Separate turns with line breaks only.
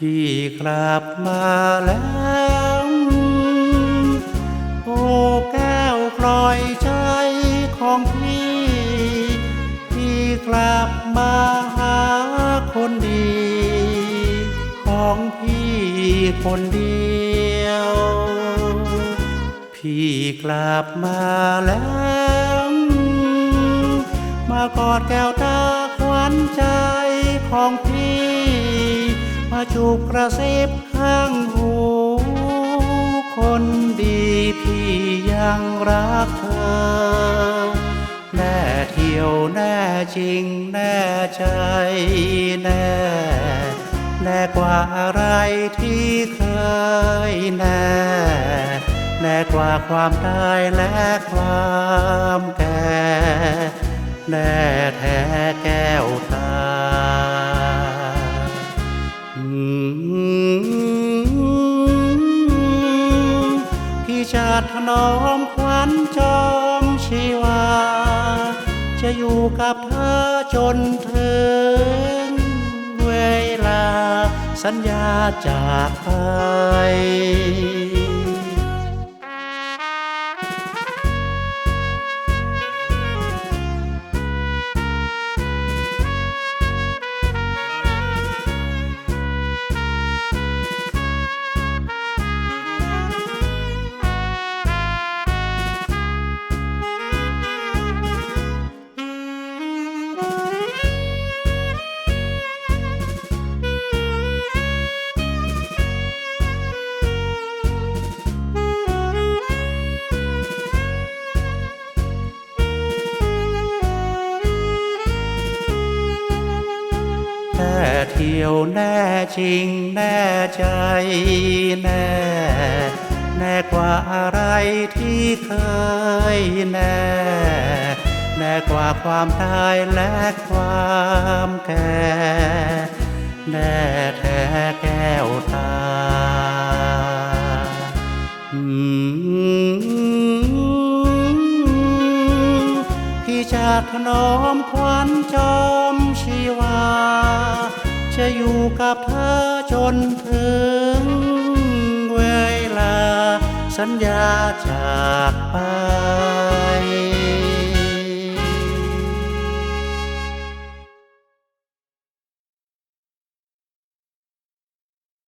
พี่กลับมาแล้ว โอ้แก้วกลอยใจของพี่ พี่กลับมาหาคนดี ของพี่คนเดียว พี่กลับมาแล้ว มากอดแก้วตาขวัญใจของพี่ มาจูบกระซิบข้างหู คนดีพี่ยังรักเธอ แน่เที่ยวแน่จริงแน่ใจแน่ แน่กว่าอะไรที่เคยแน่แน่กว่าความตายและความแก่แน่ พี่จะถนอมขวัญจอมชีวา จะอยู่กับเธอจนถึงเวลาสัญญาจากไป แน่เที่ยวแน่จริงแน่ใจแน่ แน่กว่าอะไรที่เคยแน่ แน่กว่าความตายและความแก่แน่แท้แก้วตาอื จะถนอมขวัญจอมชีวา จะอยู่กับเธอจนถึงเวลา สัญญาจากไป